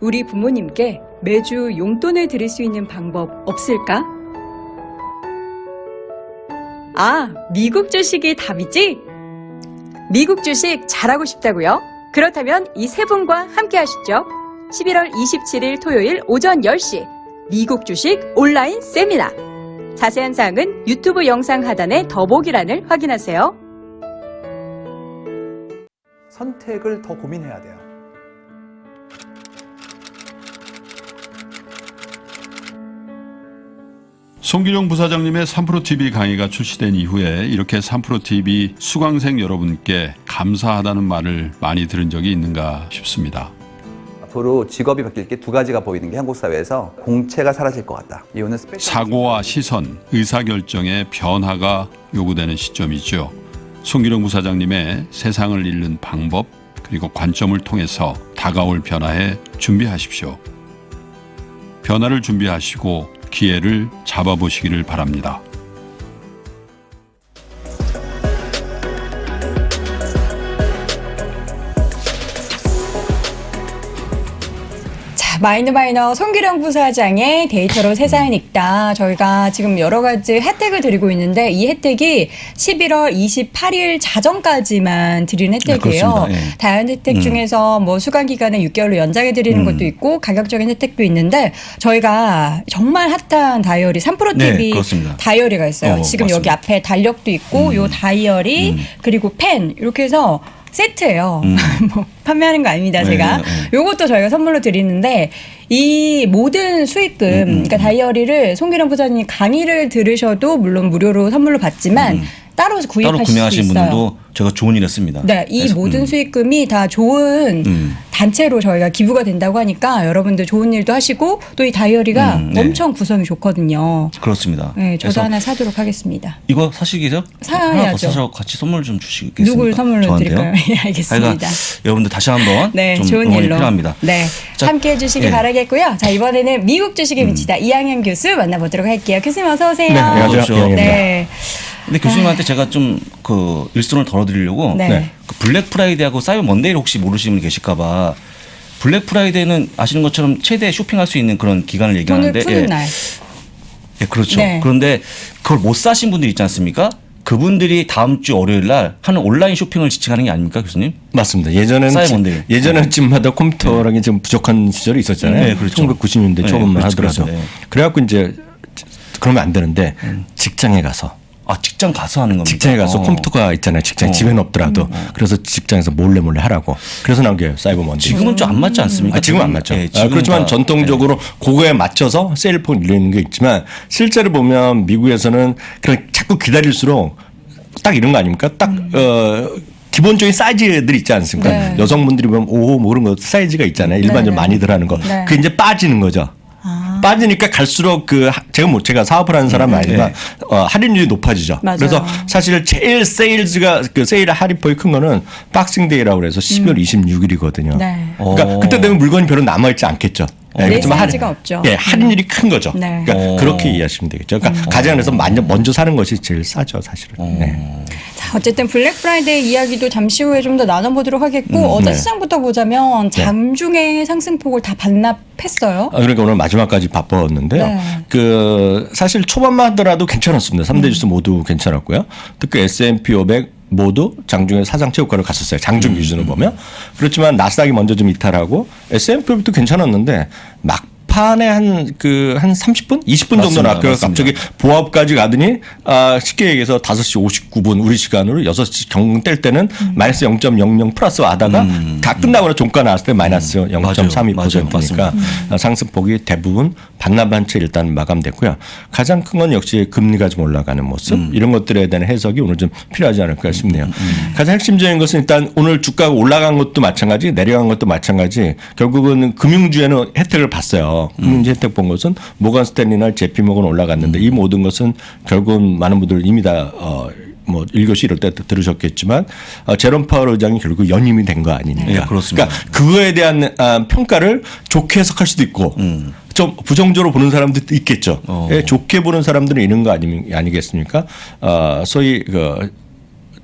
우리 부모님께 매주 용돈을 드릴 수 있는 방법 없을까? 아, 미국 주식이 답이지? 미국 주식 잘하고 싶다고요? 그렇다면 이 세 분과 함께 하시죠. 11월 27일 토요일 오전 10시 미국 주식 온라인 세미나. 자세한 사항은 유튜브 영상 하단의 더보기란을 확인하세요. 선택을 더 고민해야 돼요. 송기룡 부사장님의 3프로TV 강의가 출시된 이후에 이렇게 3프로TV 수강생 여러분께 감사하다는 말을 많이 들은 적이 있는가 싶습니다. 앞으로 직업이 바뀔 게 두 가지가 보이는 게 한국 사회에서 공채가 사라질 것 같다. 스페셜 사고와 시선, 의사결정의 변화가 요구되는 시점이죠. 송기룡 부사장님의 세상을 읽는 방법 그리고 관점을 통해서 다가올 변화에 준비하십시오. 변화를 준비하시고 기회를 잡아보시기를 바랍니다. 마이너마이너 송기령 부사장의 데이터로 세상을 읽다. 저희가 지금 여러 가지 혜택을 드리고 있는데 이 혜택이 11월 28일 자정까지만 드리는 혜택이에요. 그렇습니다. 예. 다양한 혜택 음. 중에서 뭐 수강 기간을 6개월로 연장해 드리는 음. 것도 있고 가격적인 혜택도 있는데 저희가 정말 핫한 다이어리 3프로 네, TV 그렇습니다. 다이어리가 있어요. 어, 지금 여기 맞습니다. 앞에 달력도 있고 요 다이어리 음. 그리고 펜 이렇게 해서 세트예요. 음. 뭐 판매하는 거 아닙니다, 네, 제가. 네, 네. 요것도 저희가 선물로 드리는데 이 모든 수익금, 음, 음, 그러니까 다이어리를 송기령 부장님 강의를 들으셔도 물론 무료로 선물로 받지만 음. 따로 구입하실 따로 수 구매하신 있어요. 분들도 제가 좋은 일 했습니다. 네, 이 그래서, 모든 음. 수익금이 다 좋은 음. 단체로 저희가 기부가 된다고 하니까 여러분들 좋은 일도 하시고 또 이 다이어리가 음, 네. 엄청 구성이 좋거든요. 그렇습니다. 네, 저도 그래서 하나 사도록 하겠습니다. 이거 사시기죠? 사야죠. 하나 더 사서 같이 선물 좀 주시겠습니까? 누굴 선물로 저한테요? 드릴까요? 예, 알겠습니다. 하여간 여러분들 다시 한번 네, 좀 좋은 응원이 일로. 필요합니다. 네, 자, 함께 해주시기 예. 음. 바라겠고요. 자, 이번에는 미국 주식에 미치다 이항현 교수 만나보도록 할게요. 교수님 어서 오세요. 네, 안녕하세요. 네, 근데 교수님한테 제가 좀 그 일손을 덜어드리려고 네. 네. 그 블랙 프라이데이하고 사이버 먼데이를 혹시 모르시는 분 계실까봐 블랙 프라이데이는 아시는 것처럼 최대 쇼핑할 수 있는 그런 기간을 돈을 얘기하는데 푸는 예. 날. 예, 그렇죠. 네. 그런데 그걸 못 사신 분들 있지 않습니까? 그분들이 다음 주 월요일 날 하는 온라인 쇼핑을 지칭하는 게 아닙니까, 교수님? 맞습니다. 예전에는 사이먼데이. 집- 예전에는 집마다 컴퓨터랑이 좀 부족한 시절이 있었잖아요. 네, 그렇죠. 1990년대 네, 초반만 그렇죠, 하더라도. 그렇죠. 네. 그래갖고 이제 그러면 안 되는데 직장에 가서 아, 직장 가서 하는 겁니다. 직장에 가서 어. 컴퓨터가 있잖아요. 직장 어. 집에는 없더라도 그래서 직장에서 몰래 몰래 하라고. 그래서 나온 게 사이버 먼데이. 지금은 좀 안 맞지 않습니까? 아, 지금 안 맞죠. 예, 아, 지금은 그렇지만 다- 전통적으로 그거에 맞춰서 세일폰 이러는 게 있지만 실제로 보면 미국에서는 그냥 자꾸 기다릴수록 딱 이런 거 아닙니까? 딱 어. 기본적인 사이즈들 있지 않습니까? 네. 여성분들이 보면 오, 뭐 그런 거 사이즈가 있잖아요. 일반적으로 네. 많이들 하는 거. 네. 그게 이제 빠지는 거죠. 아. 빠지니까 갈수록 그 하- 제가 뭐 제가 사업을 하는 사람 은 아니지만 어, 할인율이 높아지죠. 맞아요. 그래서 사실 제일 세일즈가 그 세일 할인폭이 큰 거는 박싱데이라고 그래서 12월 26일이거든요. 음. 네. 그러니까 어. 그때 되면 물건이 별로 남아 있지 않겠죠. 내 그렇지만 사이즈가 없죠. 예, 할인율이 큰 거죠. 네. 그러니까 어. 그렇게 이해하시면 되겠죠. 그러니까 가장에서 먼저 먼저 사는 것이 제일 싸죠, 사실은. 네. 자, 어쨌든 블랙 프라이데이 이야기도 잠시 후에 좀 더 나눠보도록 하겠고 음, 어제 네. 시장부터 보자면 장중의 상승폭을 다 반납했어요. 아, 그러니까 오늘 마지막까지 바빴는데요. 네. 그 사실 초반만 하더라도 괜찮았습니다. 음. 3대 지수 모두 괜찮았고요. 특히 S&P 500 모두 장중에 사상 최고가를 갔었어요. 장중 음. 기준으로 보면. 그렇지만 나스닥이 먼저 좀 이탈하고 S&P부터 괜찮았는데 막 판에 한 그 한 30분, 20분 정도 맞습니다. 나왔고요. 맞습니다. 갑자기 보합까지 가더니 아 쉽게 얘기해서 5시 59분 우리 시간으로 6시 경뗄 때는 음. 마이너스 0.00 플러스 하다가 다 끝나고 나 종가 나왔을 때 마이너스 음. 맞아요. 0.32%니까 맞아요. 어, 상승폭이 대부분 반납한 채 일단 마감됐고요. 가장 큰 건 역시 금리가 좀 올라가는 모습 음. 이런 것들에 대한 해석이 오늘 좀 필요하지 않을까 싶네요. 가장 핵심적인 것은 일단 오늘 주가가 올라간 것도 마찬가지 내려간 것도 마찬가지 결국은 금융주에는 혜택을 봤어요. 금융주 혜택 본 것은 모건 스탠리나 제피 모건 올라갔는데 이 모든 것은 결국은 많은 분들 이미 다 어, 뭐 1교시 이럴 때 들으셨겠지만 어, 제롬 파월 의장이 결국 연임이 된 거 아니니까. 예, 그렇습니다. 그러니까 그거에 대한 아, 평가를 좋게 해석할 수도 있고 음. 좀 부정적으로 보는 사람들도 있겠죠. 어. 예, 좋게 보는 사람들은 이런 거 아니, 아니겠습니까? 어, 소위 그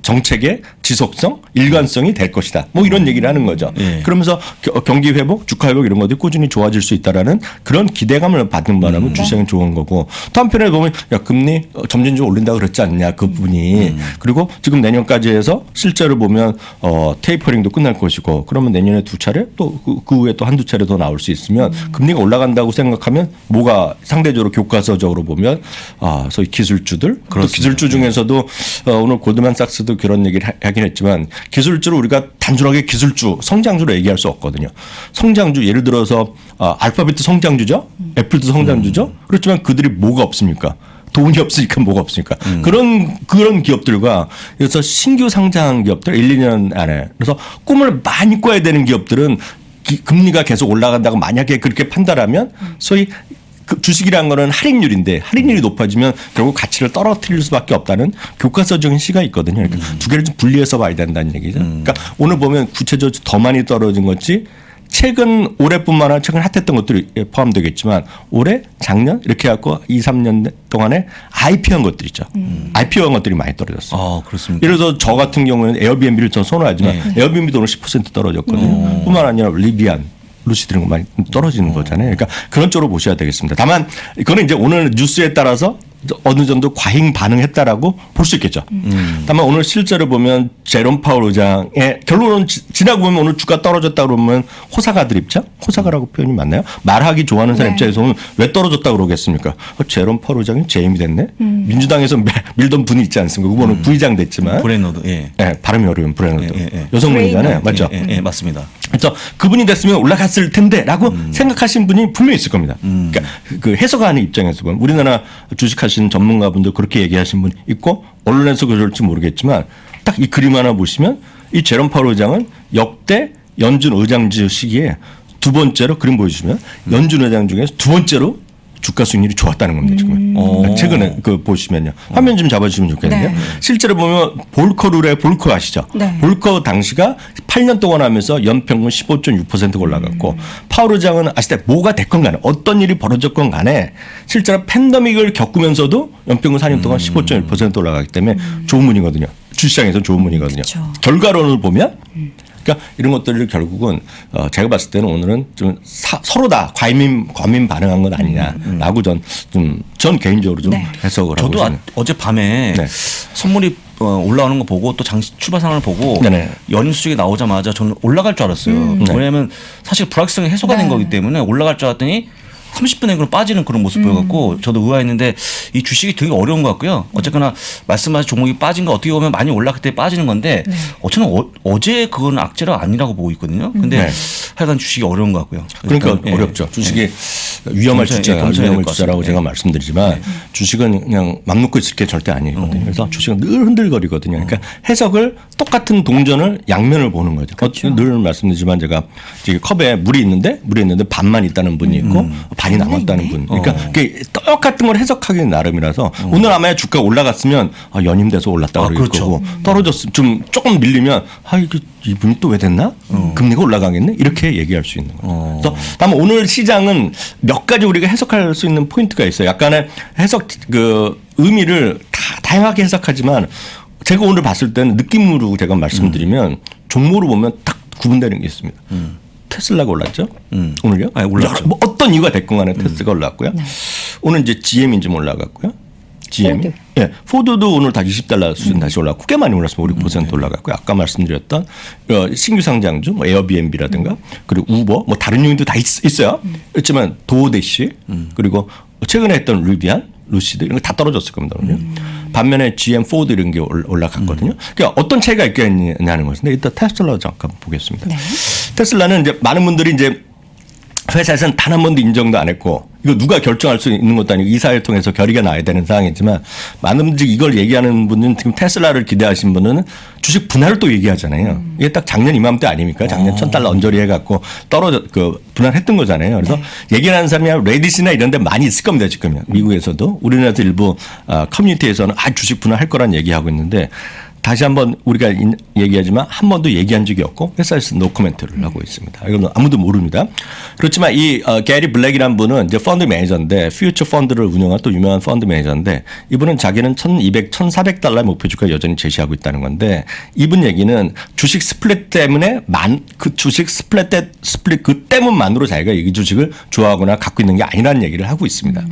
정책의 지속성, 일관성이 될 것이다. 뭐 이런 얘기를 하는 거죠. 예. 그러면서 겨- 경기 회복, 주가 회복 이런 것들이 꾸준히 좋아질 수 있다라는 그런 기대감을 받는 바람에 음. 주식은 좋은 거고 또 한편에 보면 야 금리 어, 점진적으로 올린다 그랬지 않냐 그 부분이 음. 그리고 지금 내년까지 해서 실제로 보면 어 테이퍼링도 끝날 것이고 그러면 내년에 두 차례 또그 후에 또 한두 차례 더 나올 수 있으면 음. 금리가 올라간다고 생각하면 뭐가 상대적으로 교과서적으로 보면 아 소위 기술주들 또 기술주 중에서도 어, 오늘 고드만삭스도 그런 얘기를 하- 하긴 했지만 기술주를 우리가 단순하게 기술주 성장주로 얘기할 수 없거든요. 성장주 예를 들어서 아, 알파벳도 성장주죠. 애플도 성장주죠. 그렇지만 그들이 뭐가 없습니까? 돈이 없으니까 뭐가 없으니까 그런 그런 기업들과 그래서 신규 상장한 기업들 1, 2년 안에 그래서 꿈을 많이 꿔야 되는 기업들은 기- 금리가 계속 올라간다고 만약에 그렇게 판단하면 소위 그 주식이라는 거는 할인율인데 할인율이 높아지면 결국 가치를 떨어뜨릴 수밖에 없다는 교과서적인 시가 있거든요. 그러니까 두 개를 좀 분리해서 봐야 된다는 얘기죠. 그러니까 오늘 보면 구체적으로 더 많이 떨어진 것이 최근 올해뿐만 아니라 최근 핫했던 것들이 포함되겠지만 올해 작년 이렇게 해갖고 2, 3년 동안에 IPO한 것들 있죠. IPO한 것들이 많이 떨어졌어요. 아 그렇습니까? 예를 들어서 저 같은 경우에는 에어비앤비를 전 선호하지만 에어비앤비도 오늘 10% 떨어졌거든요. 뿐만 아니라 리비안 루시드 이런 거 많이 떨어지는 거잖아요. 그러니까 그런 쪽으로 보셔야 되겠습니다. 다만 이거는 이제 오늘 뉴스에 따라서 어느 정도 과잉 반응했다라고 볼 수 있겠죠. 다만 오늘 실제로 보면 제롬 파월 의장의 결론은 지- 지나고 보면 오늘 주가 떨어졌다 그러면 호사가 드립죠? 호사가라고 표현이 맞나요? 말하기 좋아하는 사람 네. 입장에서는 왜 떨어졌다 그러겠습니까? 어, 제롬 파월 의장이 재임이 됐네. 민주당에서 밀- 밀던 분이 있지 않습니까? 후보는 부의장 됐지만 브레너드 예. 예, 발음이 어려운 브레너드. 예, 예, 예. 여성분이잖아요. 맞죠? 예, 예, 예, 맞습니다. 그래서 그분이 됐으면 올라갔을 텐데라고 생각하신 분이 분명히 있을 겁니다. 그러니까 그 해석하는 입장에서 보면 우리나라 주식하시는 전문가분들 그렇게 얘기하신 분 있고 언론에서 그럴지 모르겠지만 딱 이 그림 하나 보시면 이 제롬 파월 의장은 역대 연준 의장직 시기에 두 번째로 그림 보여주시면 연준 의장 중에서 두 번째로 주가 수익률이 좋았다는 겁니다 지금. 오. 최근에 그 보시면요. 화면 좀 잡아주시면 좋겠는데요. 네. 실제로 보면 볼커 룰의 볼커 아시죠? 네. 볼커 당시가 8년 동안 하면서 연평균 15.6% 올라갔고 파월 의장은 아시다 뭐가 됐건 간에 어떤 일이 벌어졌건 간에 실제로 팬데믹을 겪으면서도 연평균 4년 동안 15.1% 올라가기 때문에 좋은 분이거든요. 주시장에서 좋은 분이거든요. 그쵸. 결과론을 보면 그러니까 이런 것들을 결국은 어 제가 봤을 때는 오늘은 좀 사- 서로 다 과민 과민 반응한 건 아니냐라고 전 좀전 개인적으로 좀 네. 해석을 하고 저도 아. 어젯밤에 네. 선물이 어, 올라오는 거 보고 또 장시 출발 상황을 보고 네네. 수익이 나오자마자 저는 올라갈 줄 알았어요. 네. 왜냐하면 사실 불확실성이 해소가 된 네. 거기 때문에 올라갈 줄 알았더니 30분에 그럼 빠지는 그런 모습 보여갖고 저도 의아했는데 이 주식이 되게 어려운 것 같고요. 어쨌거나 말씀하신 종목이 빠진 거 어떻게 보면 많이 올랐을 때 빠지는 건데 어쩌면 어, 제 그건 악재가 아니라고 보고 있거든요. 근데 네. 하여간 주식이 어려운 것 같고요. 그러니까 일단, 예. 어렵죠. 주식이 위험할 예, 겸손해야 위험할 주자라고. 제가 예. 말씀드리지만 주식은 그냥 맘 놓고 있을 게 절대 아니거든요. 그래서 주식은 늘 흔들거리거든요. 그러니까 해석을 똑같은 동전을 양면을 보는 거죠. 어, 늘 말씀드리지만 제가 컵에 물이 있는데 물이 있는데 반만 있다는 분이 있고 반이 남았다는 분. 그러니까 어. 그게 똑같은 걸 해석하기 나름이라서 오늘 아마 주가 올라갔으면 아, 연임돼서 올랐다 아, 그럴 그렇죠. 거고 떨어졌으면 좀 조금 밀리면 아 이게 이분이 또 왜 됐나? 금리가 올라가겠네? 이렇게 얘기할 수 있는 거죠. 어. 그래서 다만 오늘 시장은 몇 가지 우리가 해석할 수 있는 포인트가 있어요. 약간의 해석 그 의미를 다 다양하게 해석하지만 제가 오늘 봤을 때는 느낌으로 제가 말씀드리면 종목으로 보면 딱 구분되는 게 있습니다. 테슬라가 올랐죠? 음. 오늘요? 아니, 올랐죠. 뭐 어떤 이유가 됐건 간에 테슬라가 올랐고요. 오늘 이제 GM인지 올라갔고요. GM. 포드. 예. 포드도 오늘 다 20달러 수준 다시 올랐고 꽤 많이 올랐습니다. 5% 올라갔고요. 아까 말씀드렸던 어, 신규 상장주 뭐 에어비앤비라든가 그리고 우버 뭐 다른 요인도 다 있, 어요 그렇지만 도어대시 그리고 최근에 했던 루비안 루시드 이런 거 다 떨어졌을 겁니다. 오늘. 반면에 GM 포드 이런 게 올- 올라갔거든요. 그러니까 어떤 차이가 있겠냐는 것인데 일단 테슬라 잠깐 보겠습니다. 네. 테슬라는 이제 많은 분들이 이제 회사에서는 단 한 번도 인정도 안 했고 이거 누가 결정할 수 있는 것도 아니고 이사회를 통해서 결의가 나야 되는 상황이지만 많은 분들이 이걸 얘기하는 분은 지금 테슬라를 기대하신 분은 주식 분할을 또 얘기하잖아요. 이게 딱 작년 이맘때 아닙니까? 작년 천 달러 언저리 해갖고 떨어져 그 분할했던 거잖아요. 그래서 얘기하는 사람이 레딧이나 이런 데 많이 있을 겁니다. 지금 미국에서도 우리나라도 일부 아, 커뮤니티에서는 아 주식 분할할 거란 얘기하고 있는데 다시 한번 우리가 인- 얘기하지만 한 번도 얘기한 적이 없고 회사에서 노 코멘트를 하고 있습니다. 이건 아무도 모릅니다. 그렇지만 이 어, 게리 블랙이라는 분은 이제 펀드 매니저인데 퓨처 펀드를 운영한 또 유명한 펀드 매니저인데 이분은 자기는 1,200, 1,400달러 목표 주가 여전히 제시하고 있다는 건데 이분 얘기는 주식 스플릿 때문에 만 그 주식 스플릿 때 스플릿 그 때문만으로 자기가 이 주식을 좋아하거나 갖고 있는 게 아니라는 얘기를 하고 있습니다.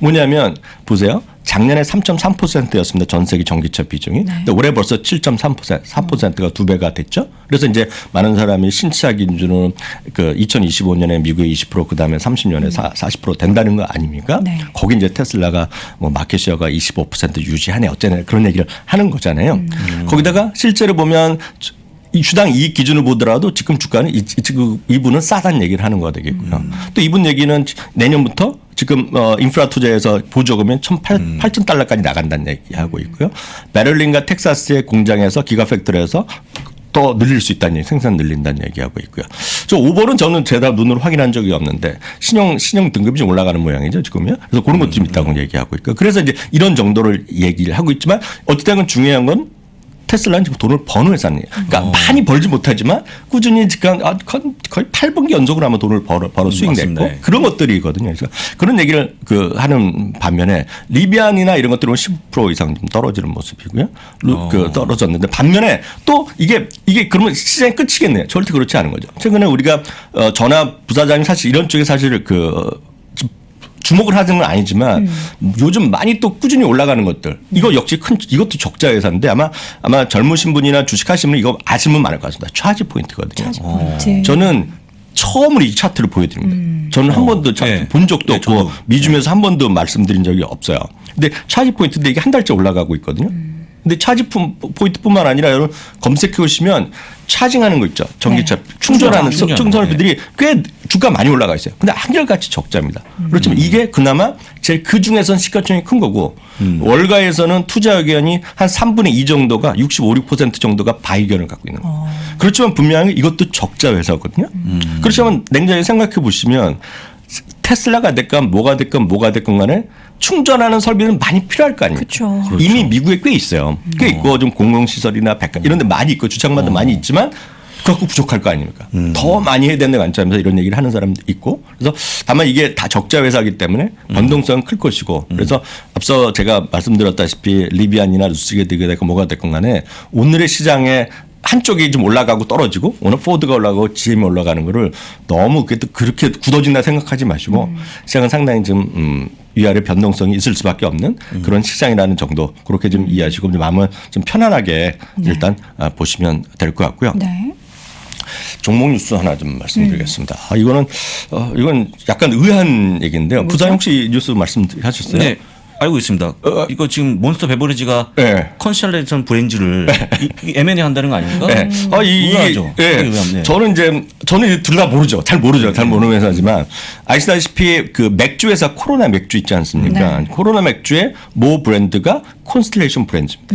뭐냐면 보세요. 작년에 3.3%였습니다. 전 세계 전기차 비중이. 근데 올해 벌써 7.3%, 4%가 두 배가 됐죠. 그래서 이제 많은 사람이 신차 기준으로 그 2025년에 미국의 20% 그다음에 30년에 40% 된다는 거 아닙니까? 네. 거기 이제 테슬라가 뭐 마켓시어가 25% 유지하네 어쩌네 그런 얘기를 하는 거잖아요. 거기다가 실제로 보면 이 주당 이익 기준을 보더라도 지금 주가는 이, 이- 이분은 싸다는 얘기를 하는 거가 되겠고요. 또 이분 얘기는 내년부터 지금 어 인프라 투자에서 보조금이 1,800 8천 달러까지 나간다는 얘기하고 있고요. 베를린과 텍사스의 공장에서 기가팩토리에서 또 늘릴 수 있다는 얘기, 생산 늘린다는 얘기하고 있고요. 저 오버는 저는 제가 눈으로 확인한 적이 없는데 신용 신용 등급이 좀 올라가는 모양이죠 지금요. 그래서 그런 것도 좀 있다고 얘기하고 있고 그래서 이제 이런 정도를 얘기를 하고 있지만 어찌됐건 중요한 건 테슬라는 지금 돈을 버는 회사네요. 그러니까 많이 벌지 못하지만 꾸준히 지금 아, 거의 거의 8분기 연속으로 아마 돈을 벌어 벌어 수익 맞습니다. 냈고 예. 그런 것들이거든요. 그래서 그런 얘기를 그 하는 반면에 리비안이나 이런 것들은 10% 이상 좀 떨어지는 모습이고요. 루- 그 떨어졌는데 반면에 또 이게 이게 그러면 시장이 끝이겠네요. 절대 그렇지 않은 거죠. 최근에 우리가 어 전화 부사장이 사실 이런 쪽에 사실 그 주목을 하는 건 아니지만 요즘 많이 또 꾸준히 올라가는 것들 이거 역시 큰 이것도 적자 회사인데 아마 아마 젊으신 분이나 주식하시는 분 이거 아시는 분 많을 것 같습니다. 차지 포인트거든요. 차지 포인트. 저는 처음으로 이 차트를 보여드립니다. 저는 한 번도 차- 네. 본 적도 네, 없고 저도. 미줌에서 한 번도 말씀드린 적이 없어요. 근데 차지 포인트인데 이게 한 달째 올라가고 있거든요. 근데 차지 품- 포인트뿐만 아니라 여러분 검색해 보시면 차징하는 거 있죠. 전기차 네. 충전하는 충전, 충전비들이 꽤 주가 많이 올라가 있어요. 근데 한결같이 적자입니다. 그렇지만 이게 그나마 제일 그 중에선 시가총이 큰 거고 월가에서는 투자 의견이 한 3분의 2 정도가 65, 6% 정도가 바이견을 갖고 있는 거예요. 그렇지만 분명히 이것도 적자 회사거든요. 그렇지만 냉정히 생각해 보시면 테슬라가 됐건 뭐가 됐건 뭐가 됐건 간에 충전하는 설비는 많이 필요할 거 아닙니까? 그쵸. 이미 미국에 꽤 있어요. 꽤 있고 좀 공공시설이나 백화 이런 데 많이 있고 주차장마다 많이 있지만 그거 부족할 거 아닙니까? 더 많이 해야 되는 관점에서 이런 얘기를 하는 사람도 있고 그래서 다만 이게 다 적자 회사이기 때문에 변동성은 클 것이고 그래서 앞서 제가 말씀드렸다시피 리비안이나 루스게 되게 됐건 뭐가 됐건 간에 오늘의 시장에 한쪽이 좀 올라가고 떨어지고 오늘 포드가 올라가고 GM이 올라가는 거를 너무 그렇게 굳어진다 생각하지 마시고 시장은 상당히 좀 음, 위아래 변동성이 있을 수밖에 없는 그런 시장이라는 정도 그렇게 좀 이해하시고 좀 마음을 좀 편안하게 일단 아, 보시면 될 것 같고요. 네. 종목 뉴스 하나 좀 말씀드리겠습니다. 아, 이거는 어, 이건 약간 의아한 얘기인데요. 부장 혹시 뉴스 말씀하셨어요? 네. 알고 있습니다. 어, 이거 지금 몬스터 베버리지가 네. 컨셜레이션 브랜드를 이- 이 M&A 한다는 거 아닙니까? 네. 아, 이, 의아하죠. 예. 되게 의아합니다. 저는 이제, 저는 둘 다 모르죠. 잘 모르죠. 잘 모르는 회사지만, 아시다시피 그 맥주 회사 코로나 맥주 있지 않습니까? 코로나 맥주의 모 브랜드가 콘스텔레이션 브랜드입니다.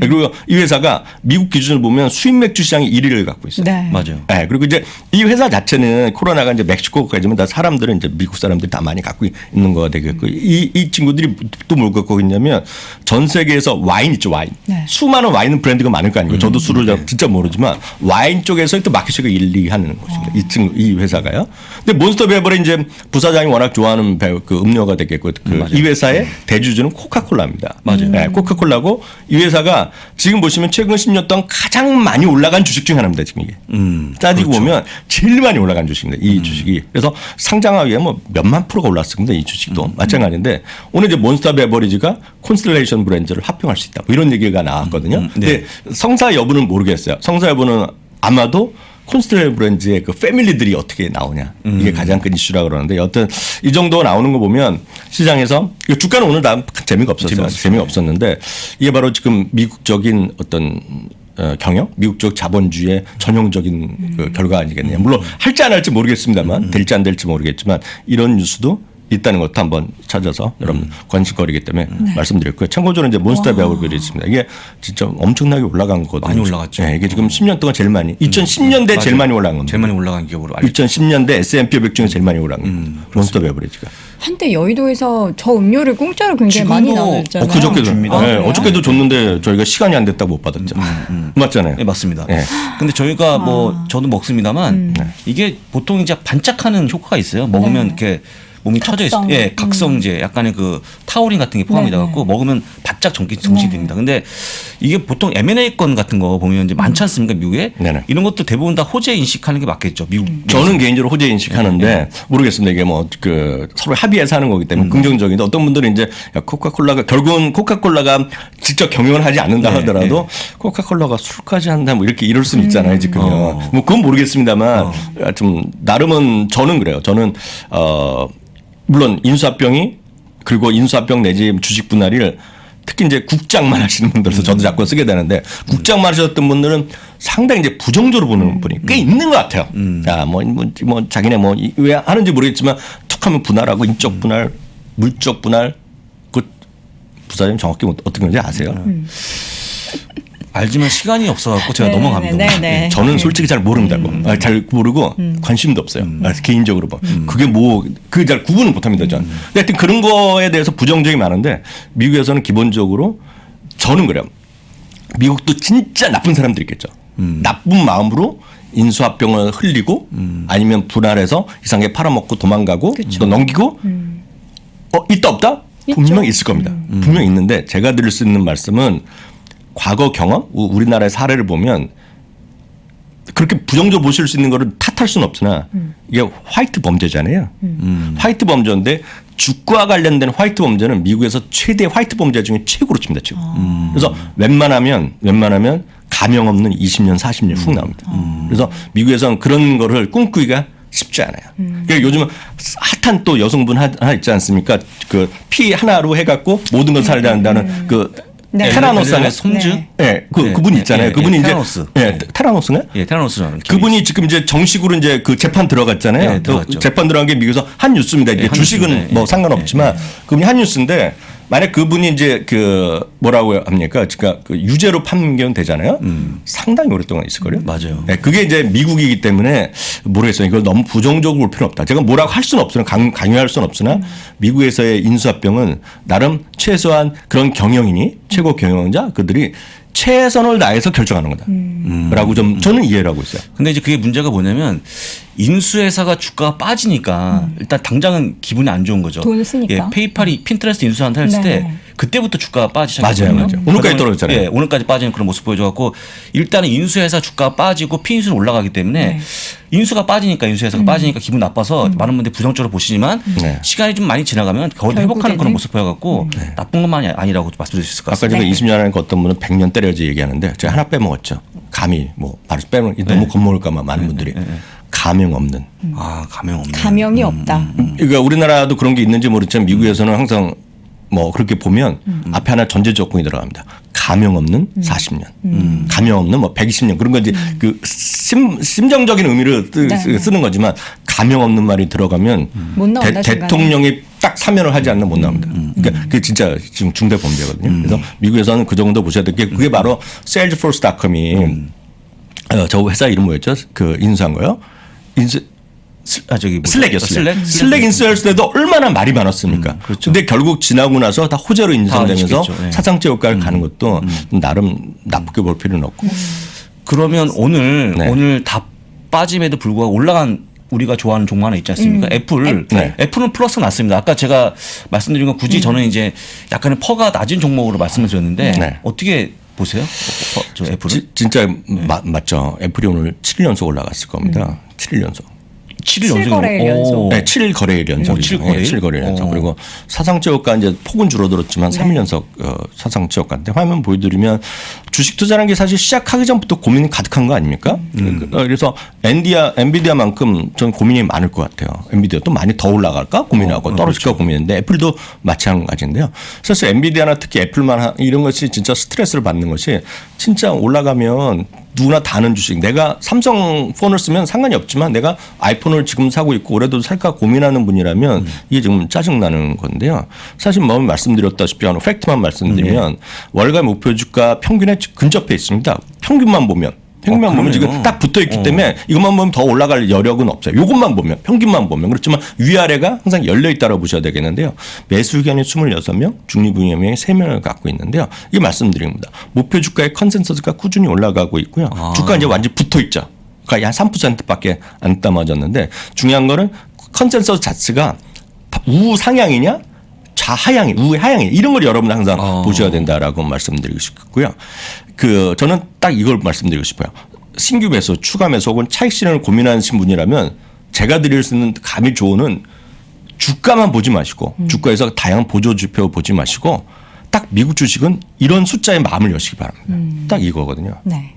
그리고 이 회사가 미국 기준을 보면 수입 맥주 시장이 1위를 갖고 있어요. 네. 맞아요. 네, 그리고 이제 이 회사 자체는 코로나가 이제 멕시코까지만 다 사람들은 이제 미국 사람들이 다 많이 갖고 있는 거가 되겠고 이, 이 친구들이 또 뭘 갖고 있냐면 전 세계에서 와인 있죠 와인 네. 수많은 와인 브랜드가 많을 거 아니에요 저도 술을 잘 진짜 모르지만 와인 쪽에서 또 마켓시가 1, 2 하는 것입니다 이 친구 이 회사가요 근데 몬스터 베버리 이제 부사장이 워낙 좋아하는 배- 그 음료가 되겠고 그 이 회사의 대주주는 코카콜라입니다 맞아요 네, 코카콜라고 이 회사가 지금 보시면 최근 10년 동안 가장 많이 올라간 주식 중에 하나입니다 지금 이게 음. 따지고 보면 제일 많이 올라간 주식입니다. 이 주식이. 그래서 상장하기에 뭐 몇만 프로가 올랐습니다. 이 주식도. 마찬가지인데 오늘 이제 몬스터 베버리지가 콘스텔레이션 브랜드를 합병할 수 있다. 뭐 이런 얘기가 나왔거든요. 근데 성사 여부는 모르겠어요. 성사 여부는 아마도 콘스텔레이션 브랜드의 그 패밀리들이 어떻게 나오냐. 이게 가장 큰 이슈라 그러는데 여튼 이 정도 나오는 거 보면 시장에서 이거 주가는 오늘 다 재미가 없었어요. 재미가 없었는데 이게 바로 지금 미국적인 어떤 어, 경영, 미국 적 자본주의의 전형적인 그 결과 아니겠느냐. 물론 할지 안 할지 모르겠습니다만 될지 안 될지 모르겠지만 이런 뉴스도 있다는 것도 한번 찾아서 여러분 관심거리기 때문에 말씀드렸고요. 참고적으로 이제 몬스터 베어블이 있습니다. 이게 진짜 엄청나게 올라간 거거든요. 많이 올라갔죠. 네, 이게 지금 10년 동안 제일 많이 2010년대 제일 많이 올라간 겁니다. 제일 많이 올라간 기업으로 알죠. 2010년대 S&P 500 중에 제일 많이 올라간 겁니다. 몬스터 베어블리지가. 한때 여의도에서 저 음료를 공짜로 굉장히 많이 지금도 나눠줬잖아요. 엊그저께도 줍니다. 네, 아, 그래요? 어저께도 줬는데 저희가 시간이 안 됐다고 못 받았죠. 맞잖아요. 네, 맞습니다. 예. 근데 저희가 뭐 아. 저도 먹습니다만 음. 이게 보통 이제 반짝하는 효과가 있어요. 먹으면 이렇게 몸이 쳐져 있어. 각성. 예, 각성제 약간의 그 타우린 같은 게 포함이 돼 네네. 갖고 먹으면 바짝 정기 정신이 네. 됩니다. 근데 이게 보통 M&A 건 같은 거 보면 이제 많지 않습니까, 미국에? 네네. 이런 것도 대부분 다 호재 인식하는 게 맞겠죠. 미국. 저는 개인적으로 호재 인식하는데 모르겠습니다. 이게 뭐 그 서로 합의해서 하는 거기 때문에 긍정적인데 어떤 분들은 이제 야, 코카콜라가 결국은 코카콜라가 직접 경영을 하지 않는다 네, 하더라도 코카콜라가 술까지 한다 뭐 이렇게 이럴 수는 있잖아요 지금요. 어. 뭐 그건 모르겠습니다만 좀 나름은 저는 그래요. 저는 어 물론 인수합병이 그리고 인수합병 내지 주식 분할을 특히 이제 국장만 하시는 분들도 저도 자꾸 쓰게 되는데 국장만 하셨던 분들은 상당히 이제 부정적으로 보는 분이 꽤 있는 것 같아요. 야, 뭐, 뭐, 뭐 자기네 뭐 왜 하는지 모르겠지만 툭 하면 분할하고 인적 분할, 물적 분할 그 부사장님 정확히 뭐 어떤 건지 아세요? 알지만 시간이 없어 갖고 제가 네, 넘어갑니다. 네, 네, 네. 저는 솔직히 잘 모른다고. 아, 잘 모르고 관심도 없어요. 아, 개인적으로 뭐. 그게 뭐, 그 잘 구분을 못 합니다, 저는. 근데 하여튼 그런 거에 대해서 부정적이 많은데 미국에서는 기본적으로 저는 그래요. 미국도 진짜 나쁜 사람들이 있겠죠. 나쁜 마음으로 인수합병을 흘리고 아니면 분할해서 이상하게 팔아먹고 도망가고 또 넘기고 어, 있다 없다? 분명 있을 겁니다. 분명 있는데 제가 드릴 수 있는 말씀은 과거 경험, 우- 우리나라의 사례를 보면 그렇게 부정적으로 보실 수 있는 거를 탓할 수는 없으나 이게 화이트 범죄잖아요. 화이트 범죄인데 주가 관련된 화이트 범죄는 미국에서 최대 화이트 범죄 중에 최고로 칩니다. 최고. 그래서 웬만하면 웬만하면 가명 없는 20년 40년 훅 나옵니다. 그래서 미국에서는 그런 거를 꿈꾸기가 쉽지 않아요. 그러니까 요즘은 핫한 또 여성분 하- 하나 있지 않습니까? 그 피 하나로 해갖고 모든 걸 살려야 한다는 그 네. 테라노스 아니에요? 솜즈? 네. 예, 그 네, 그분 네, 있잖아요. 네, 그분이 네, 이제 테라노스. 예, 네. 테라노스인가요? 예, 테라노스라는 그분이 지금 이제 정식으로 이제 그 재판 들어갔잖아요. 네, 그 들어갔죠. 재판 들어간 게 미국에서 한 뉴스입니다. 이제 네, 한 주식은 뉴스인데, 뭐 예, 상관없지만 그분이 한 뉴스인데 만약 그분이 이제 그 뭐라고 합니까? 그러니까 그 유죄로 판결 되잖아요. 상당히 오랫동안 있을 거예요. 음. 맞아요. 네, 그게 이제 미국이기 때문에 모르겠어요. 이걸 너무 부정적으로 볼 필요는 없다. 제가 뭐라고 할 수는 없으나 강, 강요할 수는 없으나 미국에서의 인수합병은 나름 최소한 그런 경영인이 최고 경영자 그들이 최선을 다해서 결정하는 거다. 라고 좀 저는 이해를 하고 있어요. 근데 이제 그게 문제가 뭐냐면 인수회사가 주가가 빠지니까 일단 당장은 기분이 안 좋은 거죠. 돈 쓰니까. 예, 페이팔이 핀트레스트 인수한다 했을 네. 때 그때부터 주가가 빠지기 시작했거든요. 맞아요, 맞아요. 오늘까지 떨어졌잖아요. 예, 오늘까지 빠지는 그런 모습 보여줘갖고 일단은 인수회사 주가가 빠지고 피인수는 올라가기 때문에 네. 인수가 빠지니까 인수회사가 빠지니까 기분 나빠서 많은 분들이 부정적으로 보시지만 네. 시간이 좀 많이 지나가면 겨우 회복하는. 그런 모습 보여갖고 나쁜 것만이 아니라고 말씀드릴 수 있을 것 아까 같습니다. 전에 20년 하는 어떤 분은 100년 때려야지 얘기하는데 제가 하나 빼먹었죠. 감히 뭐 바로 빼먹 너무 겁먹을까봐 많은 분들이 가명 없는. 아 가명 없네. 가명이 없다. 그러니까 우리나라도 그런 게 있는지 모르지만 미국에서는 항상 뭐 그렇게 보면 앞에 하나 전제 조건이 들어갑니다. 가명 없는 40년, 가명 없는 뭐 120년 그런 건지 그 심, 심정적인 의미를 쓰, 네. 쓰는 거지만 가명 없는 말이 들어가면 못 나온다, 대, 중간에. 대통령이 딱 사면을 하지 않는 못 나옵니다. 그러니까 그게 진짜 지금 중대 범죄거든요. 그래서 미국에서는 그 정도 보셔야 될 게 그게 바로 Salesforce.com이 어, 저 회사 이름 뭐였죠? 그 인수한 거요. 인수 슬- 아 저기? 슬랙이요, 슬랙. 슬랙 인수했을 때도 얼마나 말이 많았습니까? 그렇죠. 근데 결국 지나고 나서 다 호재로 인정되면서. 네. 사상체 효과를 가는 것도 나름 나쁘게 볼 필요는 없고. 그러면 오늘 네. 오늘 다 빠짐에도 불구하고 올라간 우리가 좋아하는 종목 하나 있지 않습니까? 애플. 네. 애플은 플러스 났습니다. 아까 제가 말씀드린 건 굳이 저는 이제 약간의 퍼가 낮은 종목으로 말씀을 드렸는데 네. 어떻게 보세요? 어, 어, 저 애플은 지- 진짜 마- 맞죠. 애플이 오늘 7일 연속 올라갔을 겁니다. 7일 연속. 7일 칠 거래일 연속. 네, 7일 거래일 연속. 오, 칠 거래일? 7 거래일 연속. 어. 그리고 사상체 효과 이제 폭은 줄어들었지만 3일 연속 어, 사상체 효과인데 화면 보여드리면 주식 투자라는 게 사실 시작하기 전부터 고민이 가득한 거 아닙니까? 그- 어, 그래서 엔디아, 엔비디아만큼 전 고민이 많을 것 같아요. 엔비디아도 많이 더 올라갈까 고민하고 떨어질까 고민인데 애플도 마찬가지인데요. 사실 엔비디아나 특히 애플만 하- 이런 것이 진짜 스트레스를 받는 것이 진짜 올라가면 누구나 다 아는 주식. 내가 삼성 폰을 쓰면 상관이 없지만 내가 아이폰을 지금 사고 있고 올해도 살까 고민하는 분이라면 이게 지금 짜증나는 건데요. 사실 뭐 말씀드렸다시피 하는 팩트만 말씀드리면 월가 목표 주가 평균에 근접해 있습니다. 평균만 보면. 평균만 어, 보면 지금. 딱 붙어 있기 때문에 이것만 보면 더 올라갈 여력은 없어요. 이것만 보면 평균만 보면 그렇지만 위아래가 항상 열려 있다고 보셔야 되겠는데요. 매수 의견이 26명, 중립 의견이 3명을 갖고 있는데요. 이게 말씀드립니다. 목표 주가의 컨센서스가 꾸준히 올라가고 있고요. 주가 이제 완전 붙어 있죠. 그러니까 한 3%밖에 안 따맞았는데 중요한 거는 컨센서스 자체가 우상향이냐 좌하향이 우하향이 이런 걸 여러분 항상 어. 보셔야 된다라고 말씀드리고 싶고요. 그 저는 딱 이걸 말씀드리고 싶어요. 신규 매수, 추가 매수 혹은 차익 실현을 고민하신 분이라면 제가 드릴 수 있는 감히 조언은 주가만 보지 마시고 주가에서 다양한 보조 지표 보지 마시고 딱 미국 주식은 이런 숫자에 마음을 여시기 바랍니다. 딱 이거거든요. 네.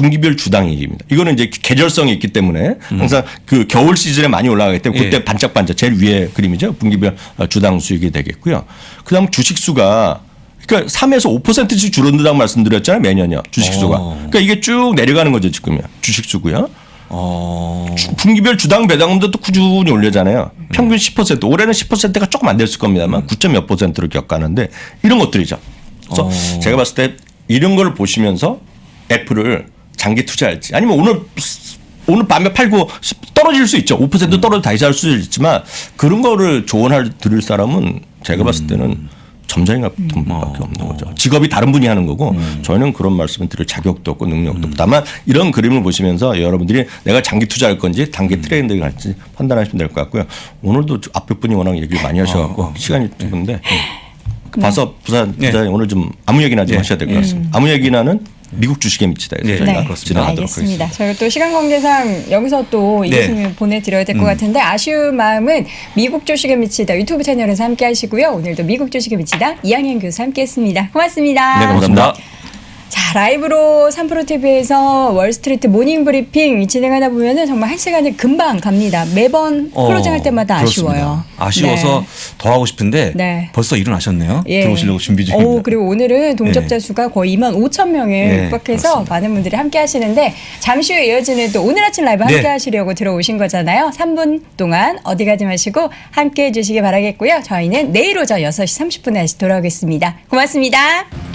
분기별 주당이익입니다. 이거는 이제 계절성이 있기 때문에 항상 그 겨울 시즌에 많이 올라가기 때문에 그때 예. 반짝반짝 제일 위에 그림이죠. 분기별 주당 수익이 되겠고요. 그다음 주식 수가 그러니까 3에서 5%씩 줄어든다고 말씀드렸잖아요. 매년요. 주식 수가. 어. 그러니까 이게 쭉 내려가는 거죠, 지금요. 주식 수고요. 어. 주- 분기별 주당 배당금도 또 꾸준히 올려잖아요. 평균 10%. 올해는 10%가 조금 안 됐을 겁니다만 9.몇 퍼센트로 겪가는데 이런 것들이죠. 그래서 어. 제가 봤을 때 이런 걸 보시면서 애플을 장기 투자할지 아니면 오늘 오늘 밤에 팔고 떨어질 수 있죠. 5% 떨어져 다시 할 수 있지만 그런 거를 조언할 들을 사람은 제가 봤을 때는 점장이 같은 분밖에 없는 거죠. 직업이 다른 분이 하는 거고 저희는 그런 말씀을 드릴 자격도 없고 능력도 없고 다만 이런 그림을 보시면서 여러분들이 내가 장기 투자할 건지 단기 트레이딩을 할지 판단하시면 될 것 같고요. 오늘도 앞에 분이 워낙 얘기를 많이 하셔갖고 시간이 짧은데 봐서 부산 네. 부장님 오늘 좀 아무 얘기나 좀 네. 하셔야 될 것 같습니다. 아무 얘기나는 미국 주식에 미치다 해서 네. 저희가 네, 그렇습니다. 진행하도록 알겠습니다. 하겠습니다. 저희가 또 시간 관계상 여기서 또이 네. 교수님 보내드려야 될 것 같은데 아쉬운 마음은 미국 주식에 미치다 유튜브 채널에서 함께 하시고요. 오늘도 미국 주식에 미치다 이양현 교수 함께 했습니다. 고맙습니다. 네, 감사합니다. 감사합니다. 자, 라이브로 3프로TV에서 월스트리트 모닝 브리핑 진행하다 보면은 정말 한 시간이 금방 갑니다. 매번 어, 클로징할 때마다 그렇습니다. 아쉬워요. 아쉬워서 더 하고 싶은데 네. 벌써 일어나셨네요. 예. 들어오시려고 준비 중입니다. 오, 그리고 오늘은 동접자 수가 거의 2만 5천 명을 네, 육박해서 그렇습니다. 많은 분들이 함께 하시는데 잠시 후에 이어지는 또 오늘 아침 라이브 함께 네. 하시려고 들어오신 거잖아요. 3분 동안 어디 가지 마시고 함께 해주시기 바라겠고요. 저희는 내일 오전 6시 30분에 다시 돌아오겠습니다. 고맙습니다.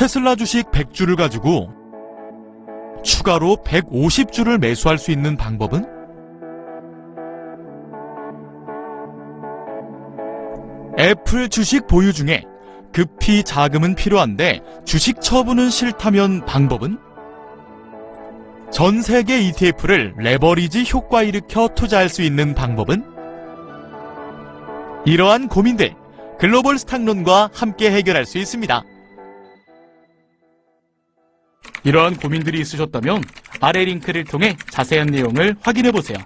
테슬라 주식 100주를 가지고 추가로 150주를 매수할 수 있는 방법은? 애플 주식 보유 중에 급히 자금은 필요한데 주식 처분은 싫다면 방법은? 전 세계 ETF를 레버리지 효과 일으켜 투자할 수 있는 방법은? 이러한 고민들 글로벌 스탁론과 함께 해결할 수 있습니다. 이러한 고민들이 있으셨다면 아래 링크를 통해 자세한 내용을 확인해 보세요.